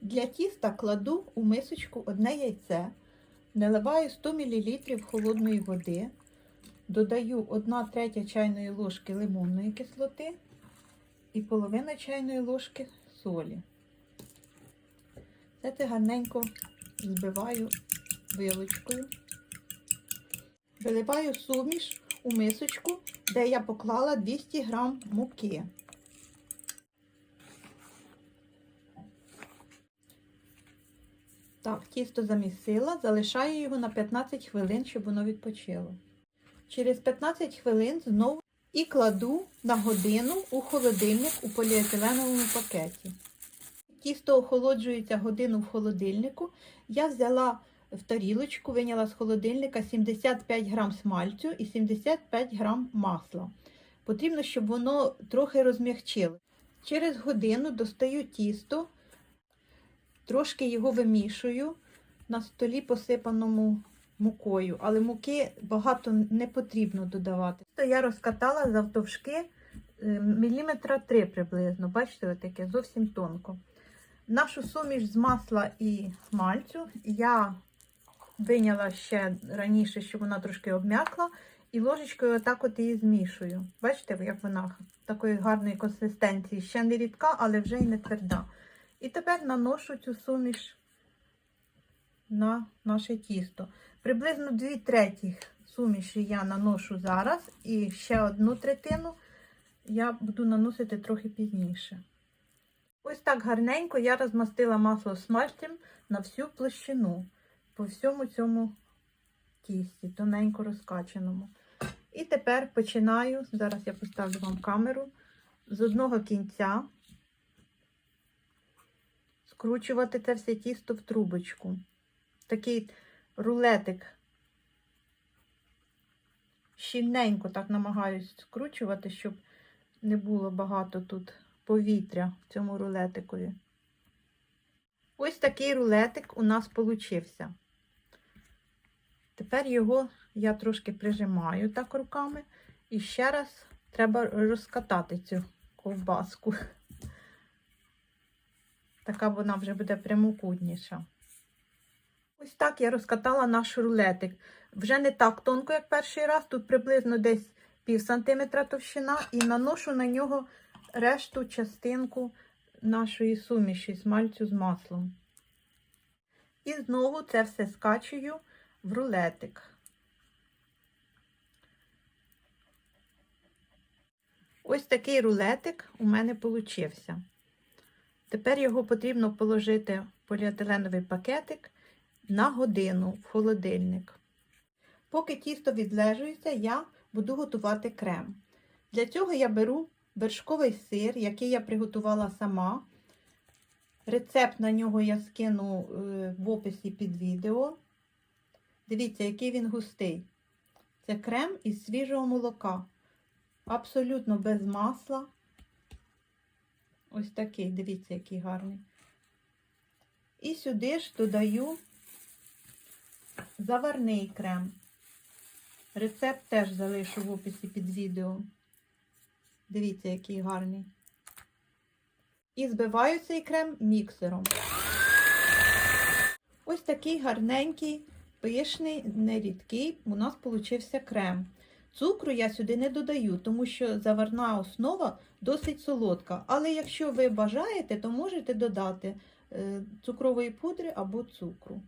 Для тіста кладу у мисочку одне яйце, наливаю 100 мл холодної води, додаю 1 третя чайної ложки лимонної кислоти і половина чайної ложки солі. Це гарненько збиваю вилочкою. Виливаю суміш у мисочку, де я поклала 200 г муки. Так, тісто замісила, залишаю його на 15 хвилин, щоб воно відпочило. Через 15 хвилин знову і кладу на годину у холодильник у поліетиленовому пакеті. Тісто охолоджується годину в холодильнику. Я взяла в тарілочку, виняла з холодильника 75 грам смальцю і 75 грам масла. Потрібно, щоб воно трохи розм'якчило. Через годину достаю тісто, трошки його вимішую на столі, посипаному мукою, але муки багато не потрібно додавати. То я розкатала завтовшки е, міліметра 3 приблизно. Бачите, таке зовсім тонко. Нашу суміш з масла і смальцю я виняла ще раніше, щоб вона трошки обм'якла, і ложечкою отак от її змішую. Бачите, як вона такої гарної консистенції, ще не рідка, але вже й не тверда. І тепер наношу цю суміш на наше тісто. Приблизно 2 третіх суміші я наношу зараз, і ще одну третину я буду наносити трохи пізніше. Ось так гарненько я розмастила масло смальцем на всю площину по всьому цьому тісті, тоненько розкаченому. І тепер починаю, зараз я поставлю вам камеру, з одного кінця скручувати це все тісто в трубочку. Такий рулетик. Щільненько так намагаюсь скручувати, щоб не було багато тут повітря в цьому рулетикові. Ось такий рулетик у нас получився. Тепер його я трошки прижимаю так руками. І ще раз треба розкатати цю ковбаску. Така вона вже буде прямокутніша. Ось так я розкатала наш рулетик. Вже не так тонко, як перший раз. Тут приблизно десь пів сантиметра товщина, і наношу на нього решту частинку нашої суміші смальцю з маслом. І знову це все скачую в рулетик. Ось такий рулетик у мене получився. Тепер його потрібно положити в поліетиленовий пакетик на годину в холодильник. Поки тісто відлежується, я буду готувати крем. Для цього я беру вершковий сир, який я приготувала сама. Рецепт на нього я скину е, в описі під відео. Дивіться, який він густий. Це крем із свіжого молока. Абсолютно без масла. Ось такий, дивіться, який гарний. І сюди ж додаю заварний крем. Рецепт теж залишу в описі під відео. Дивіться, який гарний. І збиваю цей крем міксером. Ось такий гарненький, пишний, нерідкий у нас получився крем. Цукру я сюди не додаю, тому що заварна основа досить солодка. Але якщо ви бажаєте, то можете додати е, цукрової пудри або цукру.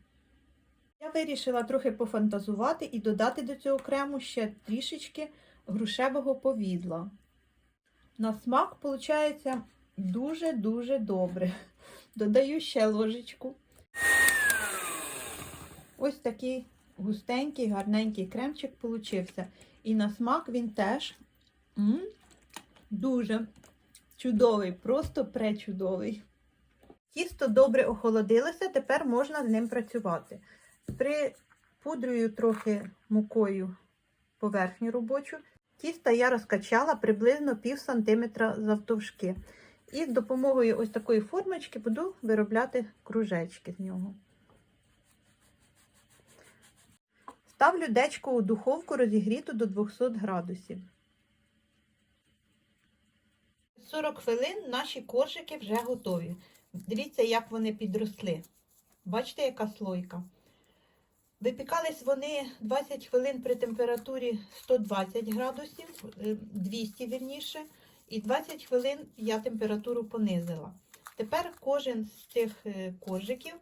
Я вирішила трохи пофантазувати і додати до цього крему ще трішечки грушевого повідла. На смак, виходить, дуже-дуже добре. Додаю ще ложечку. Ось такий густенький, гарненький кремчик получився. І на смак він теж м -м, дуже чудовий, просто пречудовий. Тісто добре охолодилося, тепер можна з ним працювати. Припудрюю трохи мукою поверхню робочу. Тісто я розкачала приблизно пів сантиметра завтовшки. І з допомогою ось такої формочки буду виробляти кружечки з нього. Ставлю дечко у духовку розігріту до 200 градусів. 40 хвилин наші коржики вже готові. Дивіться, як вони підросли. Бачите, яка слойка? Випікались вони 20 хвилин при температурі 120 градусів, е, 200 вірніше, і 20 хвилин я температуру понизила. Тепер кожен з цих е, коржиків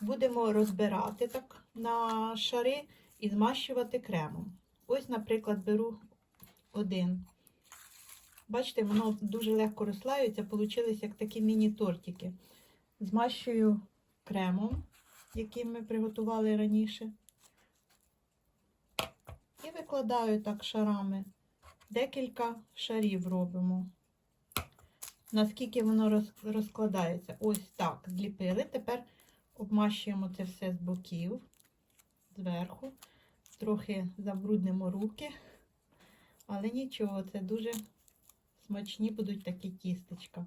будемо розбирати так на шари і змащувати кремом. Ось, наприклад, беру один. Бачите, воно дуже легко розслаюється, получились як такі міні-тортики. Змащую кремом, який ми приготували раніше. І викладаю так шарами. Декілька шарів робимо. Наскільки воно розкладається. Ось так зліпили. Тепер обмащуємо це все з боків, зверху. Трохи забруднимо руки. Але нічого, це дуже смачні будуть такі тістечка.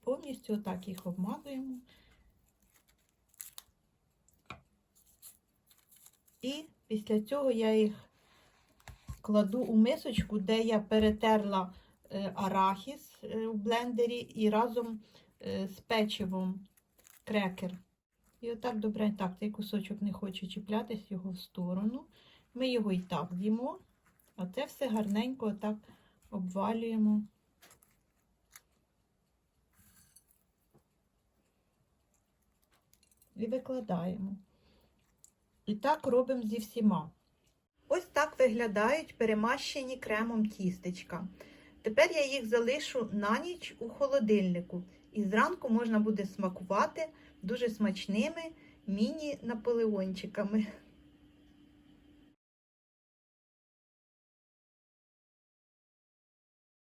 Повністю отак їх обмазуємо. І після цього я їх кладу у мисочку, де я перетерла е, арахіс е, в блендері і разом е, з печивом крекер. І отак добре, так, цей кусочок не хоче чіплятись його в сторону. Ми його і так з'їмо, а це все гарненько отак обвалюємо. І викладаємо. І так робимо зі всіма. Ось так виглядають перемащені кремом тістечка. Тепер я їх залишу на ніч у холодильнику. І зранку можна буде смакувати дуже смачними міні-наполеончиками.